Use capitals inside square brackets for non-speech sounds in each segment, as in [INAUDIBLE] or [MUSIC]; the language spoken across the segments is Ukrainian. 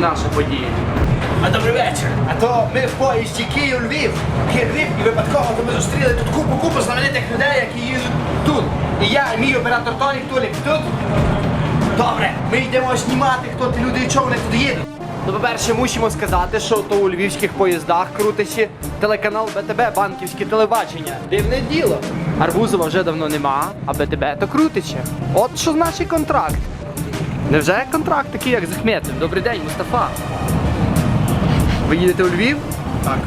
наша подія. А добрий вечір. А то ми в поїзді Київ-Львів, Київ-Львів, і випадково то ми зустріли тут купу купу знаменитих людей, які їдуть тут. І я, і мій оператор Толік, Толік тут. Добре, ми йдемо знімати, хто ті люди і чого вони тут їдуть. Ну, по-перше, мусимо сказати, що то у львівських поїздах крутиться телеканал БТБ, банківське телебачення. Дивне діло. Арбузова вже давно нема, а БТБ то крутиться. От що значить контракт. Невже контракт такий, як з Ахметом? Добрий день, Мустафа. Ви їдете у Львів? Так.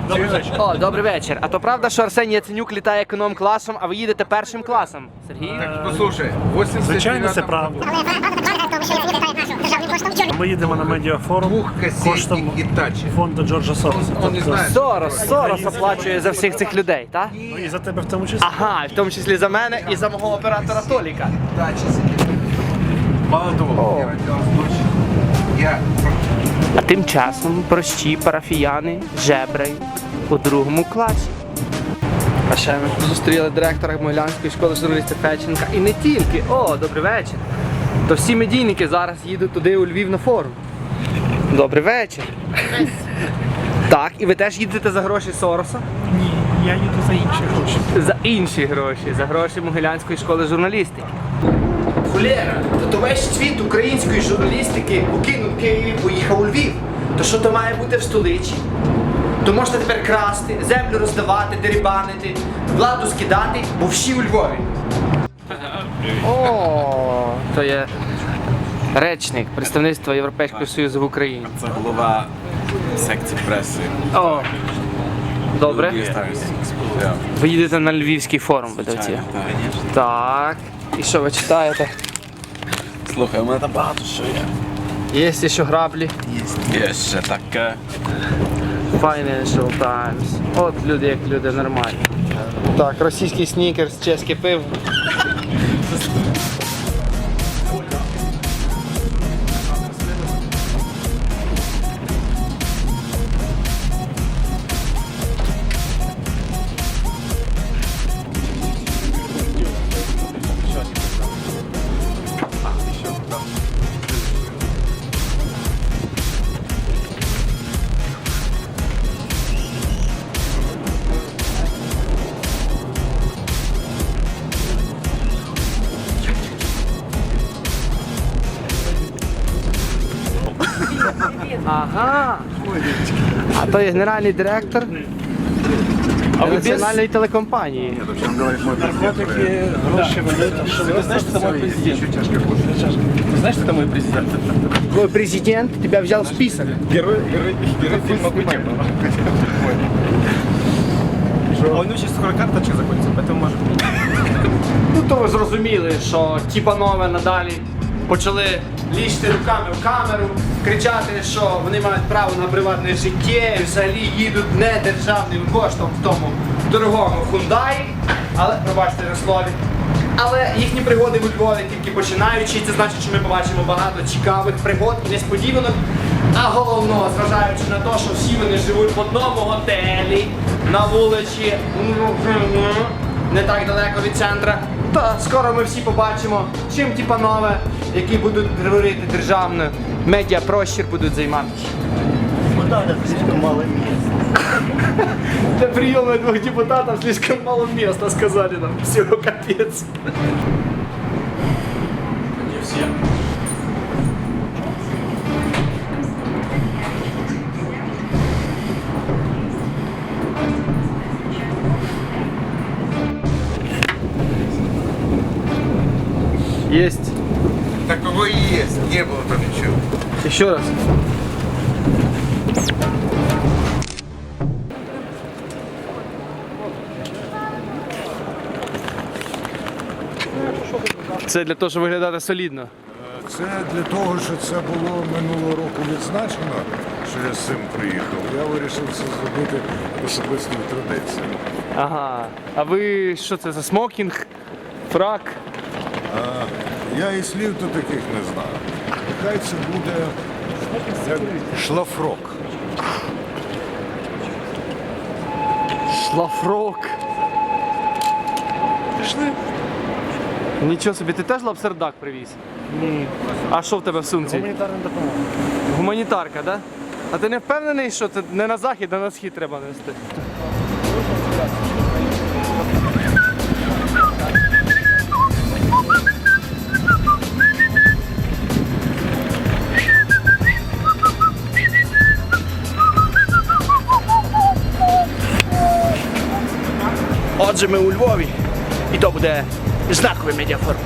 [LAUGHS] Добрий вечір. О, добрий вечір. А то правда, що Арсеній Яценюк літає економ-класом, а ви їдете першим класом? Сергій? Послухай, 80 Звичайно, це правда. Ми їдемо на медіафорум Двох коштом і тачі. фонду Джорджа Сороса. Он не знає. Сорос, Сорос оплачує за всіх цих людей, так? Ну і за тебе в тому числі. Ага, в тому числі за мене і за мого оператора Толіка. Тачі. Мало того, я родилась дочь. Я А тим часом прості парафіяни жебрають у другому класі. А ще ми зустріли директора Могилянської школи журналістів Феченка. І не тільки. О, добрий вечір. То всі медійники зараз їдуть туди у Львів на форум. Добрий вечір. Так, і ви теж їдете за гроші Сороса? Ні, я їду за інші гроші. За інші гроші, за гроші Могилянської школи журналістики. Фулєра, то, то весь світ української журналістики покинув Київ поїхав у Львів. То що то має бути в столиці? То можна тепер красти, землю роздавати, дерибанити, владу скидати, бо всі у Львові. О, то є речник представництва Європейського Союзу в Україні. Це голова секції преси. О, добре. Ви їдете на Львівський форум так. Так. І що ви читаєте? Слухай, у мене там багато що є. Є ще граблі. Є ще таке. Financial Times. От люди як люди нормальні. Так, російський снікерс, чеське пиво. Ага. А то є генеральний директор національної телекомпанії. Наркотики, гроші, валюта. Що ви знаєш, що це мій президент? Ти знаєш, це мій президент? Твой президент тебя взял в список. герой, герой, герой фильма Кутєпа. А у него сейчас скоро карточка закончится, поэтому может Ну то ви зрозуміли, що типа нове надалі почали лізти руками в камеру, кричати, що вони мають право на приватне життя і взагалі їдуть не державним коштом в тому дорогому Хундаї, але пробачте на слові. Але їхні пригоди у Львові тільки починаючи, це значить, що ми побачимо багато цікавих пригод і несподіванок. А головно, зважаючи на те, що всі вони живуть в одному готелі на вулиці не так далеко від центра. Та скоро ми всі побачимо, чим ті панове, які будуть говорити державно, медіапрощір будуть займатися. Мало місць. Для прийоми двох депутатів слишком мало міста, сказали нам. Все, капец. Есть. Такого и есть. Не было там ничего. Еще раз. Це для того, щоб виглядати солідно. Це для того, що це було минулого року відзначено, що я з цим приїхав. Я вирішив це зробити особистою традицією. Ага. А ви що це за смокінг? Фрак? Я і слів то таких не знаю. Нехай це буде як шлафрок. Шлафрок. Пішли? Нічого собі, ти теж лапсердак привіз? Ні. А що в тебе в сумці? Гуманітарна допомога. Гуманітарка, да? А ти не впевнений, що це не на захід, а на схід треба нести? Отже, ми у Львові, і то буде знаковий медіафорум.